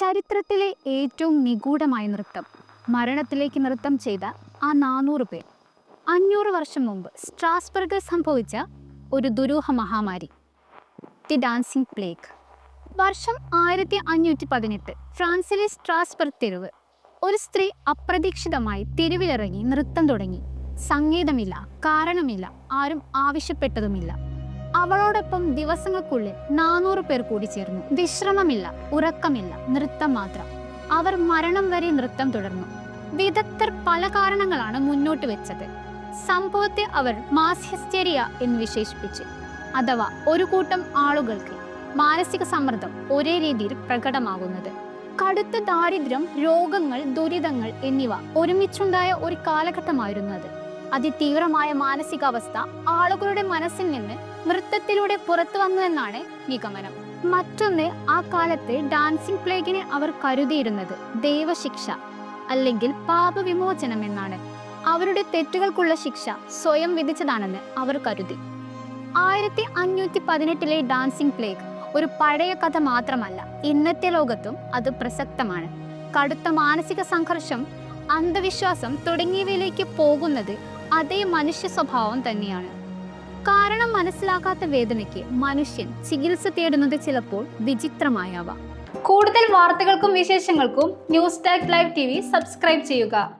ചരിത്രത്തിലെ ഏറ്റവും നിഗൂഢമായ നൃത്തം മരണത്തിലേക്ക് നൃത്തം ചെയ്ത ആ നാനൂറ് പേർ. അഞ്ഞൂറ് വർഷം മുമ്പ് സ്ട്രാസ്ബർഗിൽ സംഭവിച്ച ഒരു ദുരൂഹ മഹാമാരി. The dancing plague. വർഷം ആയിരത്തി അഞ്ഞൂറ്റി പതിനെട്ട് ഫ്രാൻസിലെ സ്ട്രാസ്ബർഗ് തെരുവ്. ഒരു സ്ത്രീ അപ്രതീക്ഷിതമായി തെരുവിലിറങ്ങി നൃത്തം തുടങ്ങി. സംഗീതമില്ല കാരണമില്ല ആരും ആവശ്യപ്പെട്ടതുമില്ല. അവളോടൊപ്പം ദിവസങ്ങൾക്കുള്ളിൽ നാനൂറ് പേർ കൂടി ചേർന്നു. വിശ്രമമില്ല ഉറക്കമില്ല നൃത്തം മാത്രം. അവർ മരണം വരെ നൃത്തം തുടർന്നു. വിദഗ്ധർ പല കാരണങ്ങളാണ് മുന്നോട്ട് വെച്ചത്. സംഭവത്തെ അവർ മാസ് ഹിസ്റ്റേറിയ എന്ന് വിശേഷിപ്പിച്ചു. അഥവാ ഒരു കൂട്ടം ആളുകൾക്ക് മാനസിക സമ്മർദ്ദം ഒരേ രീതിയിൽ പ്രകടമാകുന്നത്. കടുത്ത ദാരിദ്ര്യം രോഗങ്ങൾ ദുരിതങ്ങൾ എന്നിവ ഒരുമിച്ചുണ്ടായ ഒരു കാലഘട്ടമായിരുന്നു അത്. അതിതീവ്രമായ മാനസികാവസ്ഥ ആളുകളുടെ മനസ്സിൽ നിന്ന് നൃത്തത്തിലൂടെ പുറത്തു വന്നു എന്നാണ് നിഗമനം. മറ്റൊന്ന് ആ കാലത്ത് ഡാൻസിംഗ് പ്ലേഗിനെ അവർ കരുതിയിരുന്നത് ദൈവശിക്ഷ അല്ലെങ്കിൽ പാപവിമോചനം എന്നാണ്. അവരുടെ തെറ്റുകൾക്കുള്ള ശിക്ഷ സ്വയം വിധിച്ചതാണെന്ന് അവർ കരുതി. ആയിരത്തി അഞ്ഞൂറ്റി പതിനെട്ടിലെ ഡാൻസിംഗ് പ്ലേഗ് ഒരു പഴയ കഥ മാത്രമല്ല ഇന്നത്തെ ലോകത്തും അത് പ്രസക്തമാണ്. കടുത്ത മാനസിക സംഘർഷം അന്ധവിശ്വാസം തുടങ്ങിയവയിലേക്ക് പോകുന്നത് അതേ മനുഷ്യ സ്വഭാവം തന്നെയാണ്. കാരണം മനസ്സിലാക്കാത്ത വേദനയ്ക്ക് മനുഷ്യൻ ചികിത്സ തേടുന്നത് ചിലപ്പോൾ വിചിത്രമായവ. കൂടുതൽ വാർത്തകൾക്കും വിശേഷങ്ങൾക്കും news talk live T subscribe ചെയ്യുക.